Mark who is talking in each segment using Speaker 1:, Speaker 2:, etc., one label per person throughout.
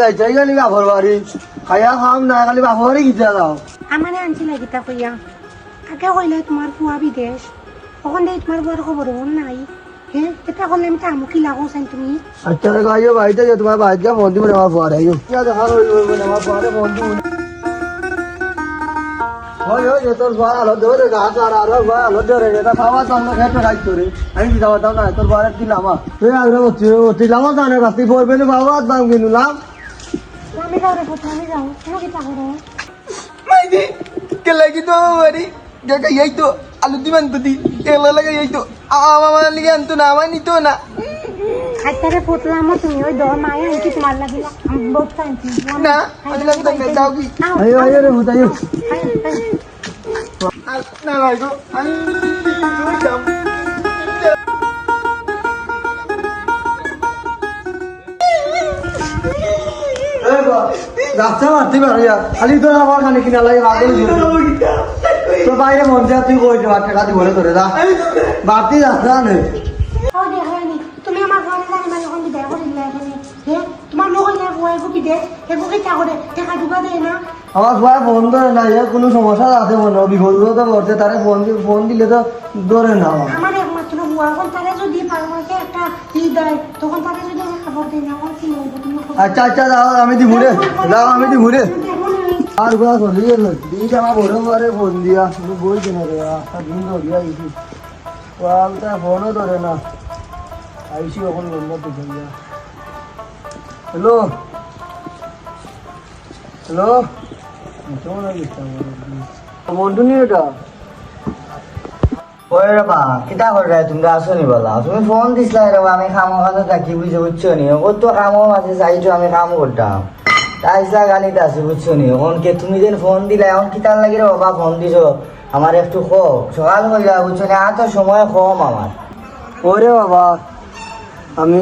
Speaker 1: যাইতে খালি বাপর বাড়ি খাইয়া খাম না খালি বাপর বাড়ি গিতে যাও?
Speaker 2: আমারে আনছি আনছিল গীতা কইয়া। আগে কইলে তোমার ফুয়া বিদেশ। ওখান থেকে তোমার বড় খবর নাই? হ্যাঁ এটা করলে আমি তার মুখী লাগো চাই তুমি?
Speaker 1: আচ্ছা রে গাইও বাড়িতে যে তোমার বাড়িতে ফোন দিব আমার পরে আইও ইয়া দেখা রইল আমার পরে ফোন দিব ওই ওই যে তোর বড় আলো ধরে গাছ আর আরও বড় আলো ধরে এটা খাওয়া তো আমরা খেতে খাই তোরে আমি কি যাওয়া দাও না তোর বড় দিলাম তুই আগে অতি অতি লাম জানে রাস্তি পড়বে না বাবা দাম কিনুলাম
Speaker 2: আমি যাও রে পুত্র আমি যাও কেন গীতা করো
Speaker 3: মাইদি কেলা কি তো বাড়ি দেখা এই তো আলু দিবেন তো দি কেলা লাগা এই তো আমার লিগে আনতো না আমার নিতো না
Speaker 2: খাইতারে পুতলা তুমি ওই দর মায়ে আনকি তোমার লাগিলা বহুত টানছি
Speaker 3: না আমি লাগতো না যাও কি
Speaker 1: আইও আইও রে বুঝাইও
Speaker 3: না ভাই আমি যাম
Speaker 1: রাস্তা মারতে পারো খালি তো আমার খালি কিনা লাগে পাগল তো বাইরে মন যা তুই কই দেবা টাকা দিব না? তোরে দা বাড়তি রাস্তা নেই
Speaker 2: আমার
Speaker 1: ফোন ধরে না কোনো সমস্যা আছে মনে হয়, বিপদ তো করছে তারে ফোন ফোন দিলে তো ধরে না আমার
Speaker 2: একমাত্র বুয়া এখন তারা যদি পারমাকে একটা ই দেয়। তখন তারা যদি আমি খবর দিই না আমার কি
Speaker 1: আচ্ছা আচ্ছা দাও আমি দি ঘুরে দাও, আমি দি ঘুরে আরগুলা চলি গেল দিদি আমার বড় ঘরে ফোন দিয়া তুমি বলছি না রে, আস্তা দিন ধরিয়া আইছি। ওয়ালটা ফোনও ধরে না। আইসি এখন নম্বর দিতে হ্যালো? হ্যালো? কেমন আছিস? মন্টু নি এটা
Speaker 4: ওই রে বা কিতা করে তোমরা আসো নি বলা। তুমি ফোন দিছিলা রে আমি খামো খাতে থাকি, বুঝে, বুঝছ নি? ও তো কামও মাঝে চাইছো আমি কাম করতাম। তাইসা গানিত আছে, বুঝছ নি? এখন কে তুমি যেন ফোন দিলা, এখন কিতার লাগি রে বাবা, ফোন দিছো? আমার একটু খো সকাল হইলা বুঝছ নি? আর তো সময় কম আমার।
Speaker 1: ওরে বাবা, আমি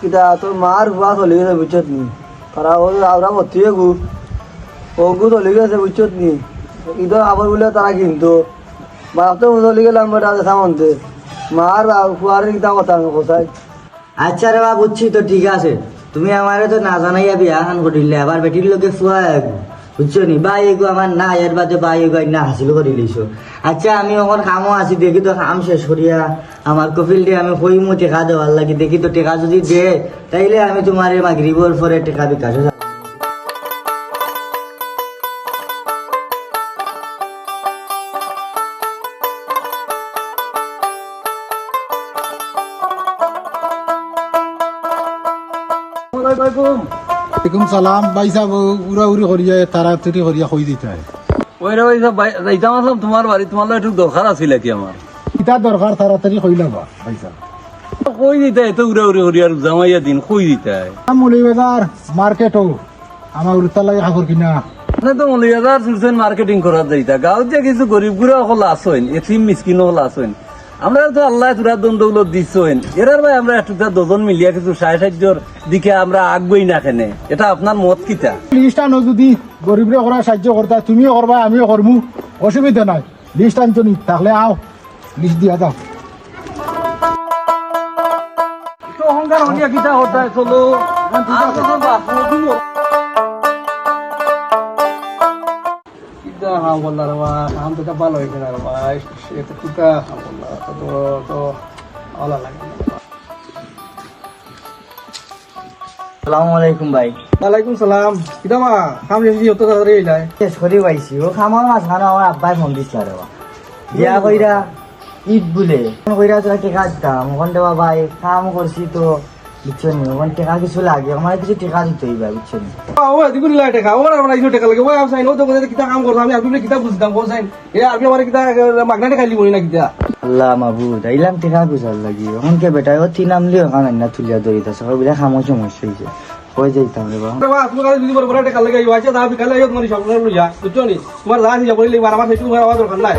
Speaker 1: কিতা, তোর মার হুয়া চলি গেছে বুঝছত নি? তারা ও আমরা ভর্তি গু ওগু চলি গেছে বুঝছত নি? ঈদের আবার বলে তারা কিন্তু। বাপ চলি গেলাম বেটা সামন্তে। মার কোথায়?
Speaker 4: আচ্ছা রে বা বুঝছি তো, ঠিক আছে। তুমি আমারে তো না জানাইয়া বিয়া খান করিলে, আবার বেটির লোকে ফুয়া বুঝছ নি? বাই এগো আমার না, এর বাদে বাই এগো না হাসিল করে লিছো আচ্ছা আমি এখন কামও আছি, দেখি তো কাম শেষ করিয়া আমার কপিল দিয়ে আমি কইমু টেকা দেওয়ার লাগি। দেখি তো টেকা যদি দে, তাইলে আমি তোমার মাগরিবর পরে টেকা বিকাশ
Speaker 5: ওয়ালাইকুম সালাম ভাই সাহেব উড়া উড়ি করিয়া তারা তুরি করিয়া কই দিতে হয়
Speaker 6: ওই রে ভাই সাহেব যাইতাম আসলাম তোমার বাড়ি তোমার একটু দরকার আছিল কি আমার
Speaker 5: কিতা দরকার তাড়াতাড়ি কইলা বা ভাই
Speaker 6: কই দিতে তো উড়া উড়ি জামাইয়া দিন কই দিতে হয়
Speaker 5: মুলি বাজার মার্কেটও আমার উড়তা লাগে খাবার কিনা।
Speaker 6: না তো মুলি বাজার মার্কেটিং করা যাইতা গাঁৱত যে কিছু গরিব গুড়া হল আসেন এটিম মিসকিন হল আসেন আমরা তো আল্লাহ তুরা দণ্ডগুলো দিচ্ছেন এরার ভাই আমরা একটু দুজন মিলিয়া কিছু সাড়ে সাহায্যর দিকে আমরা আগবই না কেনে। এটা আপনার মত কিতা?
Speaker 5: লিস্ট আনো যদি গরিবরে করা সাহায্য করতা তুমিও করবা আমিও করমু। অসুবিধা নাই। লিস্ট আনছো নি তাহলে আও। লিস্ট দিয়া দাও।
Speaker 6: অহংকার হলিয়া কিতা হতা চলো? আর কিছু বাপু দিও।
Speaker 7: কিতা কাম করলা রে বা তো ভালো হয়েছে না বা এটা করলা তো তো ভালো লাগে না রে বা।
Speaker 4: সালামু আলাইকুম ভাই
Speaker 7: ওয়ালাইকুম সালাম কিতা মা কাম হতো তাড়াতাড়ি এলাই
Speaker 4: শেষ পাইছি ও খামার মাছ খানো আমার আব্বাই ফোন দিছিল রে বিয়া কইরা ঈদ বলে কইরা তোরা টেকা দিতাম ওখান দেওয়া ভাই কাম করছি তো বুঝছ নি ওখান টেকা কিছু লাগে আমার কিছু টেকা দিতেই ভাই বুঝছ নি?
Speaker 7: ও এদিকে নিলা টাকা ও আর ইসো টাকা লাগে ও আম ও তো কোথায় কিতা কাম করতাম আমি আপনি কিতা বুঝতাম কোন সাইন। এ আপনি আমার কিতা মাগনা টাকা লিবনি না কিতা?
Speaker 4: আল্লাহ মাবুদ আইলাম টেকা গুজার লাগি। এখন কে বেটা ও তিন নামলি ওখান না তুলিয়া দরিত আছে সববিলাক খামো সমস্যা হয়েছে কই যাইতাম রে বা
Speaker 7: রে বা তুমি কালে যদি বড় টাকা লাগে আইও আচ্ছা বিকালে আইও তোমার সব লইয়া বুঝছ নি? তোমার লাশ যাব বলে আমার আমার তোমার আওয়াজ দরকার নাই।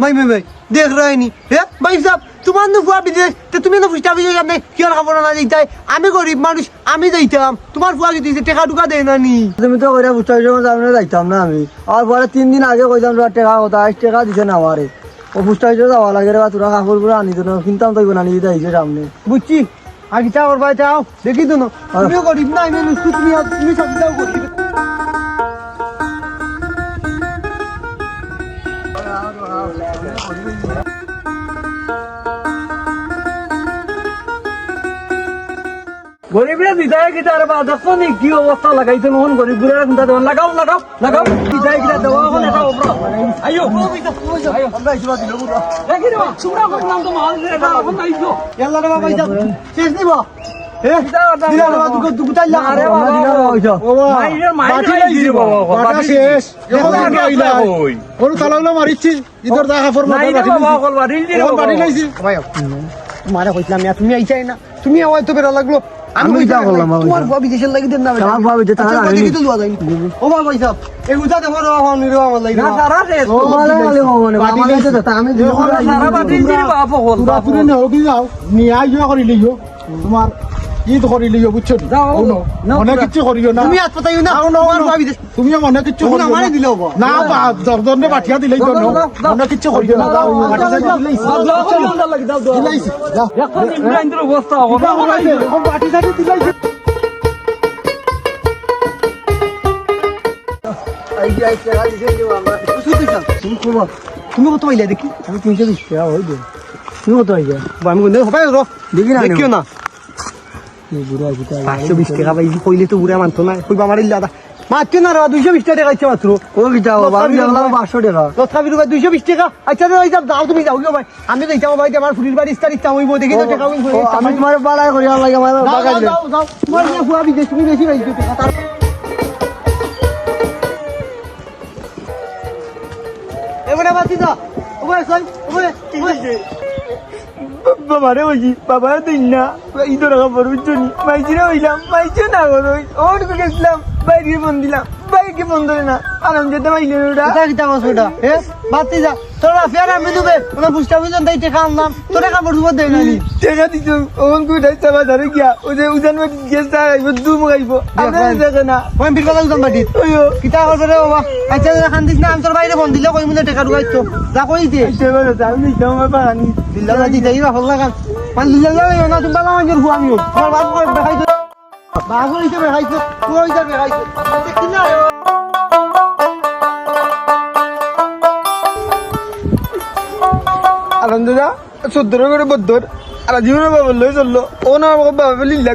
Speaker 3: না মাই মাই মাই দেখ রায়নি হে ভাই সাহেব তোমার তো ফুয়া বিদেশ তো তুমি তো ফুসটা বিদেশ আপনি কি আর না আমি গরিব মানুষ আমি যাইতাম তোমার ফুয়া কি দিয়েছে টাকা টুকা দেয় না নি
Speaker 1: তুমি তো ভিতরে সামনে যাইতাম না আমি আর পরে তিন দিন আগে কইতাম তোর টাকা কথা টাকা দিছে না আমারে ও পুস্তা ভিতরে যাওয়া লাগে বা তোরা কাপড়গুলো আনি তো কিনতাম তো আনি দিতে আইছে সামনে
Speaker 3: বুঝছি আগে চাও ওর বাড়িতে আও দেখি তো না তুমিও গরিব না আমি তুমি তুমি সব যাও গরিব
Speaker 6: গরিবরা বিদায় কিতা রে বা দেখো নি কি অবস্থা লাগাইছে নহন গরিবগুলা চিন্তা দেবেন লাগাও লাগাও লাগাও। বিদায় কিতা দেওয়া এখন এটা অপরাধ আইও
Speaker 1: আমরা ইসবা দিল পুরো
Speaker 6: দেখি রে চুমড়া করলাম তো মাল রে এখন আইছো।
Speaker 3: ইয়াল্লা রে বাবা ইসা শেষ।
Speaker 6: আরে
Speaker 5: আর তালাগুলো মারিচ্ছি। ইদর দা খাফর
Speaker 6: নাই
Speaker 5: মাথা
Speaker 6: রে
Speaker 5: বাটি
Speaker 6: বাবা কল বাড়ি রে
Speaker 5: এখন বাটি লাইছি।
Speaker 3: মারা কইছিলাম তুমি আইছাই না। তুমি আওয়াজ তো বেরা লাগল।
Speaker 1: আমি যা
Speaker 3: তোমার বাবা বিদেশের লাগি দেন না
Speaker 1: আমার বাবা বিদেশে তারা
Speaker 3: আচ্ছা। লওয়া। ও বাবা এই উজা দেখো রে বাবা নিরে লাগি
Speaker 6: না সারা রে।
Speaker 1: কাছে আমি
Speaker 6: সারা বাড়ি রে বাপ হল
Speaker 5: নেও কি যাও। নিয়া করি লিও তোমার ঈদ করি লিও বুঝছ নি? মনে। কিচ্ছু করিও
Speaker 3: তুমি না
Speaker 5: তুমিও মনে কিচ্ছু করিও না।
Speaker 3: দিলেও বা।
Speaker 5: না বা জর্দনে দিলেই তো। মনে কিচ্ছু করিও না।
Speaker 6: দাও
Speaker 5: দিলেইছি
Speaker 6: এখন ইমরানের অবস্থা হবে।
Speaker 5: এখন বাটি সাইড দিলেইছি।
Speaker 1: আই যে আই টাকা দিছে যে আমরা
Speaker 3: বুঝতে দিছাম তুমি কত পাইলা দেখি?
Speaker 1: আমি তিনশো বিশ টাকা তুমি কত
Speaker 3: বা আমি হবে
Speaker 1: দেখি না
Speaker 3: দেখিও না। পাঁচশো বিশ টাকা পাইছি কইলে তো বুড়া মানতো না। কইবা আমার ইল্লা মাত্র না রে দুইশো বিশ টাকা খাইছে মাত্র।
Speaker 1: ও কি যাও বারো টাকা পাঁচশো টাকা।
Speaker 3: তথাপি রূপায় দুইশো বিশ টাকা। আচ্ছা রে তুমি যাও ভাই। আমি তো যাব ভাই আমার ফুলির বাড়ি ইস্তার ইচ্ছা হইব দেখি তো টাকা
Speaker 1: আমি তোমার বাড়াই করি লাগে আমার
Speaker 3: যাও যাও তোমার নিয়ে ফুয়া বিদেশ তুমি বেশি পাইছো এবারে বাতি যা। ওবারে সই ওবারে ওবারে
Speaker 1: বাবারে বলছি বাবারে দিন না ঈদ পড়বে চুনি মাইছিরা হইলাম মাইছে না করো ওর গেছিলাম বাইরে ফোন দিলাম বাইরে ফোন ধরে না আরাম যেতে পাইলে ওটা
Speaker 3: এটা কিটা বস ওটা এ বাতি যা তোর ফের আমি দুবে ওনা বুঝটা বুঝন তাই টাকা আনলাম তোর টাকা পড়ব দেই না নি
Speaker 1: টাকা দিছ ওন কই দাইছা বাজারে গিয়া ও যে উজান বাড়ি গেছে আইব দু মগাইব আপনার দেখে। না।
Speaker 3: ওই বিরবালা উজান বাটি
Speaker 1: ওইও।
Speaker 3: কিটা করবে রে বাবা? আচ্ছা খান দিস না আমি তোর বাইরে ফোন দিলে কই মুনে টাকা ঢুকাইতো যা কই দে।
Speaker 1: সেবার আমি জামা পানি
Speaker 3: দিল্লা বাজি দেই বা হল লাগান মান দিল্লা যাবে না তুমি বালা আঙ্গুর হুয়া আমিও তোমার বাপ কই দেখাইতো বাবু হিসেবে দেখাইতো তুই হিসেবে দেখাইতো দেখি না রে
Speaker 1: আনন্দরা চোদ্দর করে বদ্ধর। আর লই চলল। ও না বাবা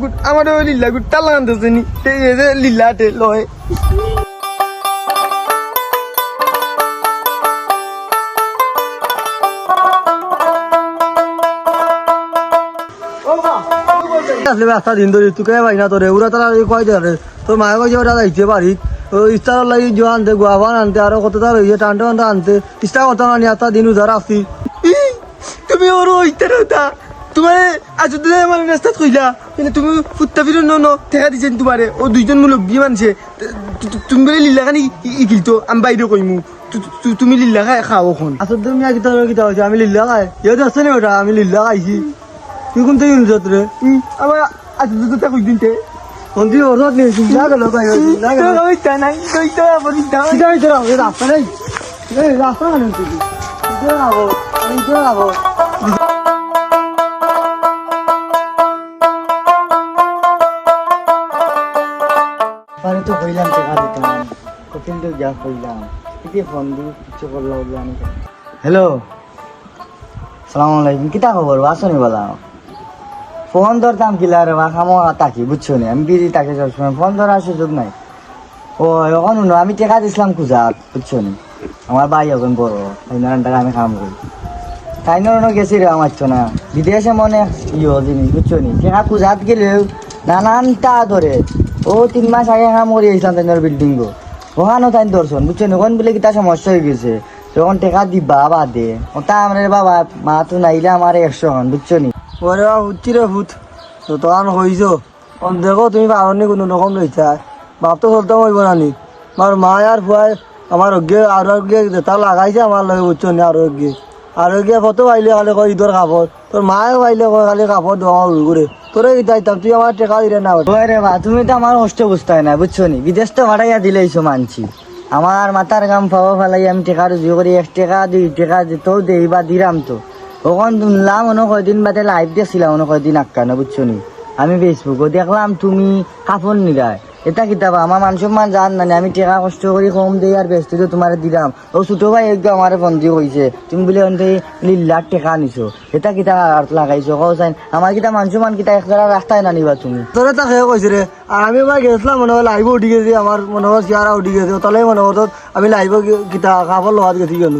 Speaker 1: গুট আমার গুট আনতেছে নি। লয়। আসলে দিন ধরে ভাই না তোরে ওরা তারা কয় ধরে তোর মায়ের কাছে ওরা যাইতে পারি। ইস্তার লাগি জো আনতে গুয়াবান আনতে, আরও কত তার টানতে আনতে। ইস্তা কথা না নিয়ে দিন উধার আসি তুমি ওর ইস্তার হতা তোমার আজ দিনে আমার রাস্তা কইলা কিন্তু তুমি ফুটতা ফিরে ন দেখা দিছেন তোমারে। ও দুইজন মূলক বিয়ে মানছে তুমি বলে লিল্লা খানি ইকিলতো আমি বাইরে কইমু তু- তু- তুমি লিল্লা খাই খাও এখন। আসলে তুমি আগে তোর কিতা হচ্ছে আমি লিল্লা খাই ইয়ে আসছে না ওটা? আমি লিল্লা খাইছি। তুই কোন থেকে ইউনিট রে আমার আজ দুটো তা। কই দিনতে কোনটি ওরত নেই তুমি যা গেল যা গেল ওই তা নাই তুই তো আবার দাও যা এই তোরা এই রাস্তা নেই রাস্তা নেই তুই তুই আবো তো
Speaker 4: যা কইলাম কি ফোন দি কিছু করল জানি হ্যালো সালাম আলাইকুম। কিতা খবর? বাসনি বলা? ফোন ধরতাম কিলা রে বা খামো তাকি, বুঝছ নি? আমি বিজি তাকে সবসময়। ফোন ধরার সুযোগ নাই। ও এখন শুনো, আমি টেকা দিছিলাম কুজাত, বুঝছ নি? আমার ভাই এখন বড়, তাই টাকা আমি কাম করি। তাই নরনো গেছি রে, আমার না বিদেশে মনে ইয়ে জিনিস, বুঝছ নি? টেকা কুজাত গেলেও নানানটা ধরে ও তিন মাস আগে কাম করে এসলাম তাই বিল্ডিং গো। ওখানো তাই দর্শন বুঝছ নি ওখান বলে কিতা সমস্যা হয়ে গেছে। তখন টেকা দিবা বাদে ওটা আমার বাবা মা তো নাইলে আমার একশো খান বুঝছ নি
Speaker 1: ওরে বাবা হুচ্ছি রে ভূত? তো তখন হইছ? দেখো, তুমি পারনি কোনো রকম রইছা বাপ তো চলতে হইব না নি। আমার মা আর ভুয়াই আমার অজ্ঞে আরোগ্য যেটা লাগাইছে আমার লগে বুঝছ নি? আরোগ্য কত পাইলে খালি কয় ঈদর কাপড় তোর মায়ে পাইলে কয় খালি কাপড় দেওয়া করে তোরে ইতাইতাম তুই আমার টেকা দিলে না
Speaker 4: ওই রে বা তুমি তো আমার কষ্ট বুঝতে না, বুঝছ নি? বিদেশ তো ভাড়াইয়া দিলেইছো মানছি। আমার মাথার গাম ফাওয়া ফেলাই আমি টেকা রুজি করি, এক টাকা, দুই টাকা দিতেও দেই বা দিলাম তো। ওখান শুনলাম অন্য কয়দিন বাদে লাইভ দেখছিলাম অন্য কয়দিন আক্কানো বুঝছ নি? আমি ফেসবুকও দেখলাম, তুমি কাপড় নিরায় এটা কিতাবা আমার মান সম্মান জান না আমি টাকা কষ্ট করি কম দেই আর ব্যস্ত তো তোমার দিলাম। ও ছোট ভাই একদম আমার বন্ধু হয়েছে তুমি বলে অন্তে লিল্লার টাকা নিছো। এটা কিতা আর লাগাইছো? কও চাই আমার কিতা মান সম্মান কিতা একটা রাস্তায় না নিবা তুমি।
Speaker 1: তোরে তাকে কইছে রে আর আমি এবার গেছিলাম মনে হয় লাইভ উঠি গেছি আমার মনে হয় চেয়ারা উঠি গেছে। তাহলে মনে হতো আমি লাইভ কিতা কাপড় লোহাত গেছি কেন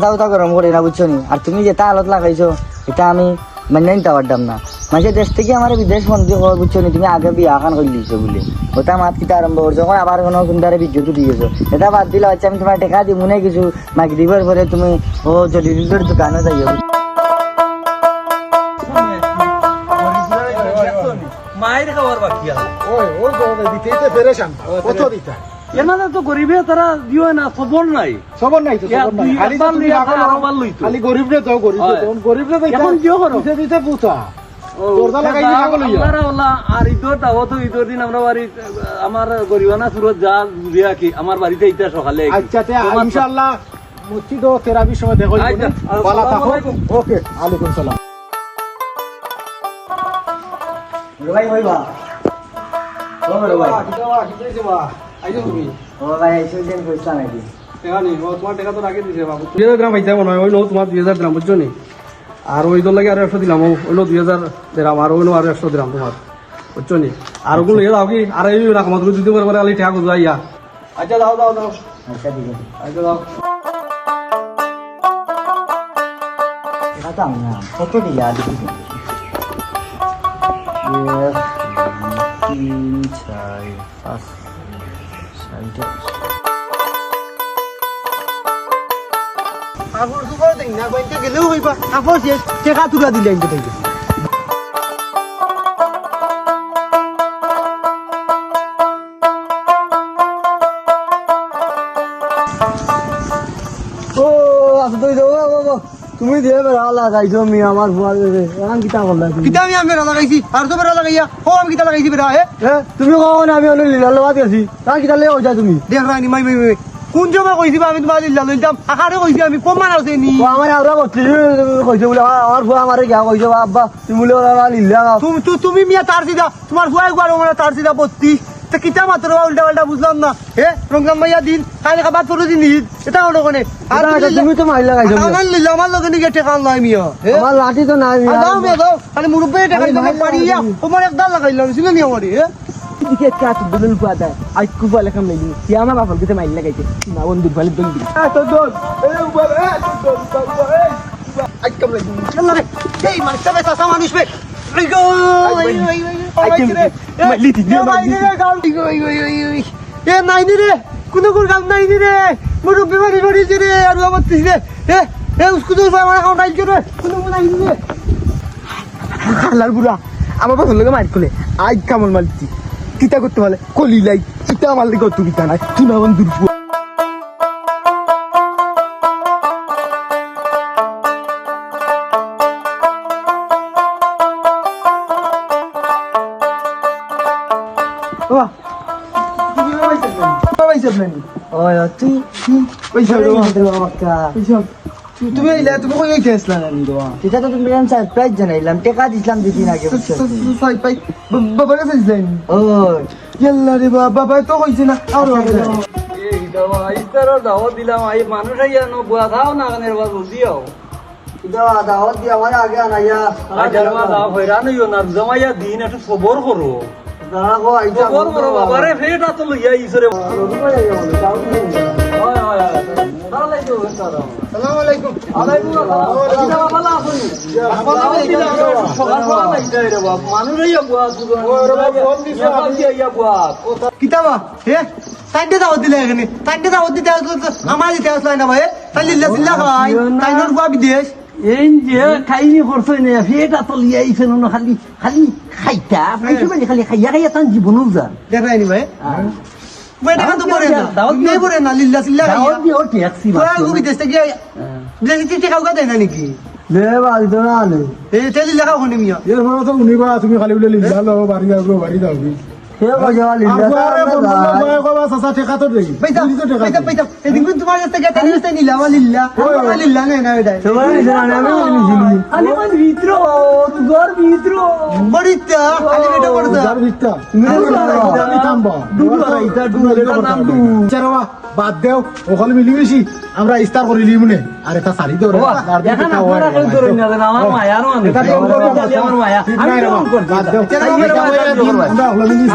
Speaker 4: দাও তা গরম করে না বুঝছ নি? আর তুমি যেটা আলত লাগাইছো এটা আমি মানে নিতে পারতাম না। মানে দেশ থেকে আমার বিদেশ বন্ধু হওয়ার বুঝছ নি? তুমি আগে বিয়া খান করে দিয়েছ বলে। ওটা মাত কিতা আরম্ভ করছ? কই আবার কোনো সুন্দরে বিদ্যুৎ গেছো এটা বাদ দিলে হচ্ছে আমি তোমার টেকা দিব না কিছু। মাকি দিবার পরে তুমি ও জলিলের দোকানে যাইও।
Speaker 6: মায়ের খাওয়ার বাকি আছে।
Speaker 5: ওই গরমে দিতেই তো পেরেশান। কত দিতা?
Speaker 6: এনারা তো গরিবে তারা দিও না খবর নাই।
Speaker 5: সবর নাই তো সবর নাই। খালি তো
Speaker 6: একবার
Speaker 5: তুমি
Speaker 6: লইয়া
Speaker 5: রাখো
Speaker 6: খায়,
Speaker 5: না।
Speaker 6: আরোবার লইতো।
Speaker 5: খালি গরিব রে দাও গরিব রে। দাও গরিব রে দিতা
Speaker 6: এখন দিও করো।
Speaker 5: দিতে দিতে পুতা।
Speaker 6: ওলা আর ঈদর দিন আমরা বাড়ি আমার গরিবানা সুরত যা বুঝিয়া কি আমার বাড়িতে ইটা সকালে আইছি।
Speaker 5: আচ্ছা ইনশাআল্লাহ মসজিদ ও তেরাবির সময় দেখো
Speaker 6: আচ্ছা,
Speaker 5: ভালো থাকো ওকে আলাইকুম। সালাম।
Speaker 4: ভাই হইবা ও ভাই
Speaker 7: আইছো তুমি
Speaker 4: ও ভাই এই সুদিন কইছা নাকি?
Speaker 7: টাকা নেই ও তোমার টাকা তো রাখে দিছে বাবু। দুই হাজার গ্রাম পাইতে মনে হয় ওই নো তোমার দুই হাজার গ্রাম বুঝছ নি? আর ওই দল লাগে আরও একশো দিলাম ওই দুই হাজার দিলাম আর ওই আরও একশো দিলাম তোমার বুঝছ নি? আর ওগুলো ইয়ে দাও কি আর এই রাখো মাত্র যদি করে আলি কোথায় ইয়া। আচ্ছা দাও দাও দাও
Speaker 4: আচ্ছা ঠিক আছে।
Speaker 7: আচ্ছা দাও
Speaker 4: না কত দিয়া তিন চার পাঁচ
Speaker 3: কাপড় চোপড় দেখ না গেলেও হইবা কাপড় শেষ টেকা দিলে আনতে
Speaker 1: তুমি দিয়ে বেড়া লাগাইছো মি আমার ভুয়ার গেছে এখন কিতা করলা
Speaker 3: কিতা আমি আমি লাগাইছি আর তো বেড়া লাগাইয়া ও আমি কিতা লাগাইছি বেড়া হে।
Speaker 1: তুমি কখন আমি অনেক লীলার লগাত গেছি তার কিতা লেগে কইছা তুমি।
Speaker 3: দেখ রানি মাই মাই মাই কোন সময় কইছি বা আমি তোমার লিল্লা লইতাম আকারে কইছি আমি প্রমাণ আছে নি?
Speaker 1: ও আমার আওরা করছি কইছে বলে আমার আমার ভুয়া আমারে গিয়া কইছে আব্বা তুমি বলে ওরা লীলা
Speaker 3: তুমি তুমি মিয়া তার সিধা তোমার ফুয়াই গুয়ার মানে তার সিধা বত্তি তা কিতা মাত্র উল্টা পাল্টা বুঝলাম না। হে রমজান ভাইয়া দিন কাল খাবার পরে দিন ঈদ এটা হলো কোনে আর
Speaker 1: তুমি তো মাইল লাগাইছো।
Speaker 3: আমার লিল্লা আমার লগে নিকে টেকা নাই মিয়া।
Speaker 1: আমার লাঠি তো নাই
Speaker 3: দাও মিয়া দাও খালি মুরব্বী টেকা দিতে পারিয়া তোমার একদম লাগাইলাম ছিল নি আমারে হে?
Speaker 8: দিকে কা তো দুলন পাতা আই কুবা লেখাম নাই কি আমার বাপল কিতে মাইল লাগাইছে না বন্ধু ভালো দল দিল
Speaker 3: চল রে এই মানুষটা বেসা সা মানুষ বে এই গো এই এই এই
Speaker 8: মাইলি দি
Speaker 3: নাই রে গাল দি গো এই এই এই এ নাই রে কোনো কোন কাম নাই রে মুরব্বী বাড়ি বাড়ি রে আর আমার তিস রে এ এ উসকু তো আমার কাম নাই রে কোনো কোন নাই রে
Speaker 8: হালার বুড়া আমার বাপল লগে মার কোলে আই কামল মারছি কিতা করতে বলে কলি লাই চিতা মারলে কিতা নাই তুই না বন্ধু
Speaker 3: তুমি পয়সা তুমি তুমি কই গেছলা না
Speaker 4: সেটা তো তুমি সারপ্রাইজ জানাইলাম টাকা দিছিলাম দুদিন আগে বুঝছ
Speaker 3: সাই পাই বাবা কাছে যাই
Speaker 4: ওই।
Speaker 3: ইয়াল্লা রে বাবা বাবা তো কইছে না আর
Speaker 6: এই দাওয়া ইফতারের দাওয়াত দিলাম এই মানুষ আইয়া নো বুয়া খাও না কানের বাবু দিও।
Speaker 1: দাও দাওয়াত দি আমার আগে আনাইয়া।
Speaker 6: আজ আমার দাও হয়রান হইও না জমাইয়া দিন একটু সবর করো।
Speaker 1: দাঁড়া গো আইছা
Speaker 6: সবর করো বাবারে ফেটা তো লইয়া ইসরে হয় হয় হয়।
Speaker 3: কিতাবা হে? তাইনটা দাওয়াত দিলে এখানে। তাইনটা দাওয়াত দিতে আমার দিতে আসলো না ভাই। তাই লিল্লা সিল্লা খাই তাইনোর ফুয়া বিদেশ?
Speaker 6: এই যে খাইনি করছই না ফেটা তো লিয়ে না খালি খালি খাইতা। মানে খালি খাইয়া খাইয়া তান জীবনও যা
Speaker 3: দেখায়নি ভাই। ভাই টাকা তো পড়ে না নেই পড়ে না লিল্লা সিল্লা খাইয়া তোরা থেকে বিদেশ দেয় না নাকি
Speaker 1: দে বা দিত না আনে
Speaker 3: এই তেল লিল্লা খাও শুনি মিয়া
Speaker 5: এরপরে তো শুনিবা তুমি খালি বলে লিখা লো বাড়ি যাও বাড়ি যাও
Speaker 6: মান
Speaker 5: বাদ দেও। ওখানে মিলি মিশি আমরা ইস্তার করে লিমু নে। আর এটা সারি।
Speaker 6: আমার মায়া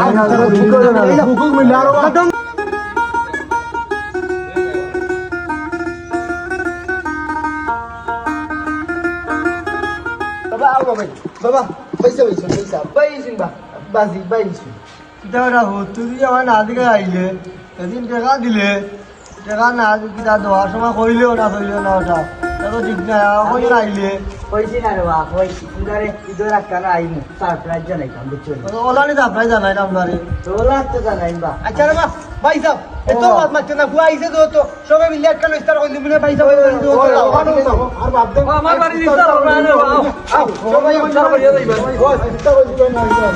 Speaker 5: ঠিক
Speaker 6: আমি
Speaker 5: নাই রে
Speaker 6: কেমন
Speaker 5: বাবা,
Speaker 6: করছি
Speaker 5: বাদ দেও।
Speaker 3: এটা তো
Speaker 5: এটা
Speaker 3: আমার
Speaker 5: দিন, আমরা হলো মিলি ইস্তার করে লিমু। বুকুক মিলে আরও বাদ।
Speaker 3: বাবা আও বাবা বাবা পয়সা পয়সা পয়সা পয়সা বা বাজি পয়সা কিটা ওটা হতো তুই আমার না দিকে আইলে এদিন টাকা দিলে টাকা না কিটা দেওয়ার সময় কইলেও না কইলেও না ওটা তো ঠিক না কই আইলে
Speaker 4: কইছি না রে বা কইছি ইদারে ইদার আকানা আইমু সারপ্রাইজ জানাইতাম বুঝছ
Speaker 3: ওলানি আপনার জানাই না আপনারে
Speaker 4: তোলা তো জানাইম বা
Speaker 3: আচ্ছা রে মা পয়সা এত মাত মারছে না ফুয়া আইছে তো তো সবাই মিলে একটা ইস্তার কইলি মিলে পয়সা
Speaker 5: আর বাদ দেও।
Speaker 6: আমার বাড়ি দিতে হবে না
Speaker 5: আও, সবাই ইস্তার করে যাইবা। ওই, করে যাইবা না।